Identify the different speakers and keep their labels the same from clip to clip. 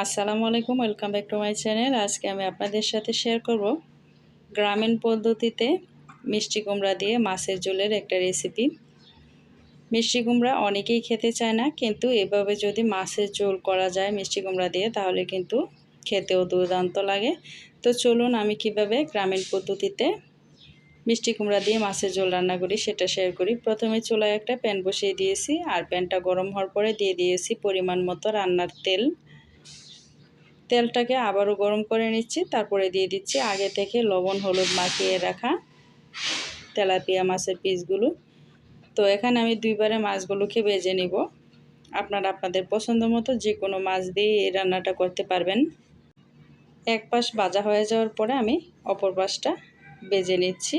Speaker 1: আসসালামু আলাইকুম, welcome back to my channel. আজকে আমি আপনাদের সাথে শেয়ার করব গ্রামীণ পদ্ধতিতে মিষ্টি কুমড়া দিয়ে মাছের ঝোলের একটা রেসিপি। মিষ্টি কুমড়া অনেকেই খেতে চায় না, কিন্তু এভাবে যদি মাছের ঝোল করা যায় মিষ্টি কুমড়া দিয়ে, তাহলে কিন্তু খেতেও দুর্দান্ত লাগে। তো চলুন আমি কীভাবে গ্রামীণ পদ্ধতিতে মিষ্টি কুমড়া দিয়ে মাছের ঝোল রান্না করি সেটা শেয়ার করি। প্রথমে চুলায় একটা প্যান বসিয়ে দিয়েছি, আর প্যানটা গরম হওয়ার পরে দিয়ে দিয়েছি পরিমাণ মতো রান্নার তেল। তেলটাকে আবারও গরম করে নিচ্ছি, তারপরে দিয়ে দিচ্ছি আগে থেকে লবণ হলুদ মাখিয়ে রাখা তেলাপিয়া মাছের পিসগুলো। তো এখানে আমি দুইবারে মাছগুলোকে বেজে নিব। আপনারা আপনাদের পছন্দ মতো যে কোনো মাছ দিয়ে এই রান্নাটা করতে পারবেন। এক পাশ ভাজা হয়ে যাওয়ার পরে আমি অপর পাশটা বেজে নিচ্ছি।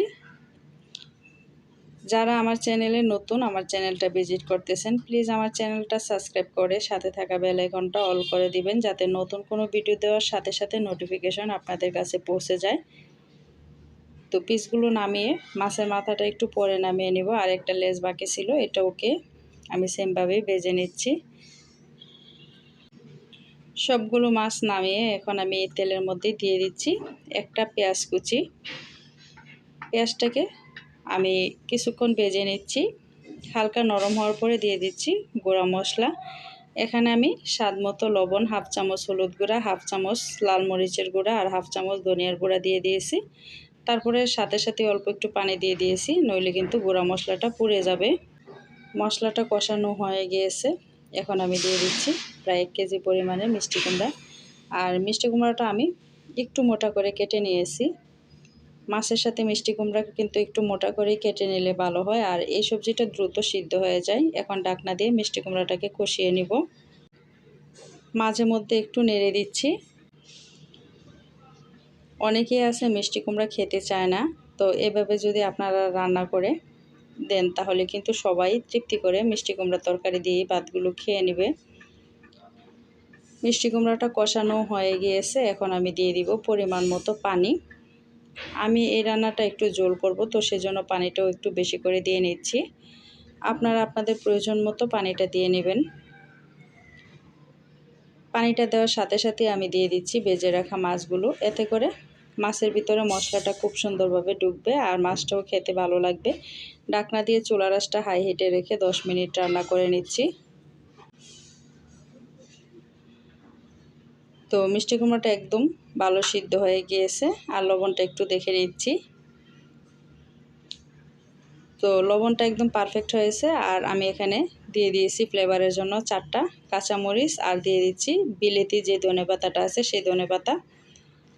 Speaker 1: যারা আমার চ্যানেলে নতুন, আমার চ্যানেলটা ভিজিট করতেছেন প্লিজ আমার চ্যানেলটা সাবস্ক্রাইব করে সাথে থাকা বেল আইকনটা অল করে দিবেন, যাতে নতুন কোনো ভিডিও দেওয়ার সাথে সাথে নোটিফিকেশন আপনাদের কাছে পৌঁছে যায়। তো পিসগুলো নামিয়ে, মাছের মাথাটা একটু পরে নামিয়ে নিব, আর একটা লেজ বাকি ছিল, এটা ওকে আমি সেমভাবেই বেজে নিচ্ছি। সবগুলো মাছ নামিয়ে এখন আমি তেলের মধ্যে দিয়ে দিচ্ছি, একটা পেঁয়াজ কুচি। পেঁয়াজটাকে আমি কিছুক্ষণ ভেজে নিচ্ছি। হালকা নরম হওয়ার পরে দিয়ে দিচ্ছি গুঁড়া মশলা। এখানে আমি স্বাদ মতো লবণ, হাফ চামচ হলুদ গুঁড়া, হাফ চামচ লাল মরিচের গুঁড়া আর হাফ চামচ ধনিয়ার গুঁড়া দিয়ে দিয়েছি। তারপরে সাথে সাথে অল্প একটু পানি দিয়ে দিয়েছি, নইলে কিন্তু গুঁড়া মশলাটা পুড়ে যাবে। মশলাটা কষানো হয়ে গিয়েছে। এখন আমি দিয়ে দিচ্ছি প্রায় এক কেজি পরিমাণে মিষ্টি কুমড়া। আর মিষ্টি কুমড়াটা আমি একটু মোটা করে কেটে নিয়েছি। মাছের সাথে মিষ্টি কুমড়া কিন্তু একটু মোটা করেই কেটে নিলে ভালো হয়। আর এই সবজিটা দ্রুত সিদ্ধ হয়ে যায়। এখন ডাকনা দিয়ে মিষ্টি কুমড়াটাকে কষিয়ে নিব। মাঝে মধ্যে একটু নেড়ে দিচ্ছি। অনেকেই আছে মিষ্টি কুমড়া খেতে চায় না। তো এভাবে যদি আপনারা রান্না করে দেন, তাহলে কিন্তু সবাই তৃপ্তি করে মিষ্টি কুমড়া তরকারি দিয়ে ভাতগুলো খেয়ে নেবে। মিষ্টি কুমড়াটা কষানো হয়ে গিয়েছে। এখন আমি দিয়ে দিব পরিমাণ মতো পানি। আমি এই রান্নাটা একটু জোল করব, তো সেজন্য পানিটাও একটু বেশি করে দিয়ে নিচ্ছি। আপনারা আপনাদের প্রয়োজন মতো পানিটা দিয়ে নেবেন। পানিটা দেওয়ার সাথে সাথে আমি দিয়ে দিচ্ছি বেজে রাখা মাছগুলো। এতে করে মাছের ভিতরে মশলাটা খুব সুন্দরভাবে ডুববে আর মাছটাও খেতে ভালো লাগবে। ডাকনা দিয়ে চুলা রাসটা হাই হিটে রেখে দশ মিনিট রান্না করে নিচ্ছি। তো মিষ্টি কুমড়োটা একদম ভালো সিদ্ধ হয়ে গিয়েছে, আর লবণটা একটু দেখে নিচ্ছি। তো লবণটা একদম পারফেক্ট হয়েছে, আর আমি এখানে দিয়ে দিয়েছি ফ্লেভারের জন্য চারটা কাঁচামরিচ, আর দিয়ে দিচ্ছি বিলেতি যে ধনে পাতাটা আছে সেই ধনে পাতা।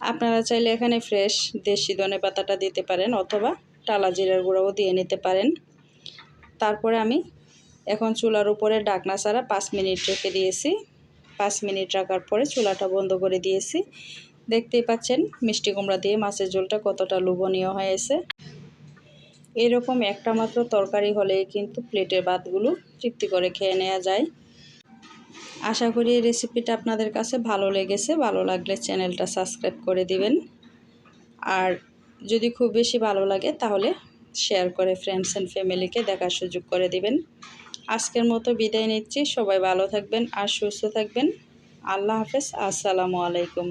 Speaker 1: আপনারা চাইলে এখানে ফ্রেশ দেশি ধনে পাতাটা দিতে পারেন, অথবা টালা জিরার গুঁড়াও দিয়ে নিতে পারেন। তারপরে আমি এখন চুলার উপরে ডাকনা ছাড়া পাঁচ মিনিট রেখে দিয়েছি। পাঁচ মিনিট রাখার পরে চুলাটা বন্ধ করে দিয়েছি। দেখতেই পাচ্ছেন, মিষ্টি কুমড়া দিয়ে মাছের ঝোলটা কতটা লোভনীয় হয়েছে। এরকম একটা মাত্র তরকারি হলেই কিন্তু প্লেটের ভাতগুলো তৃপ্তি করে খেয়ে নেওয়া যায়। আশা করি এই রেসিপিটা আপনাদের কাছে ভালো লেগেছে, ভালো লাগলে চ্যানেলটা সাবস্ক্রাইব করে দিবেন। আর যদি খুব বেশি ভালো লাগে তাহলে শেয়ার করে ফ্রেন্ডস অ্যান্ড ফ্যামিলিকে দেখার সুযোগ করে দিবেন। আজকের মতো বিদায় নিচ্ছি। সবাই ভালো থাকবেন আর সুস্থ থাকবেন। আল্লাহ হাফেজ। আসসালামু আলাইকুম।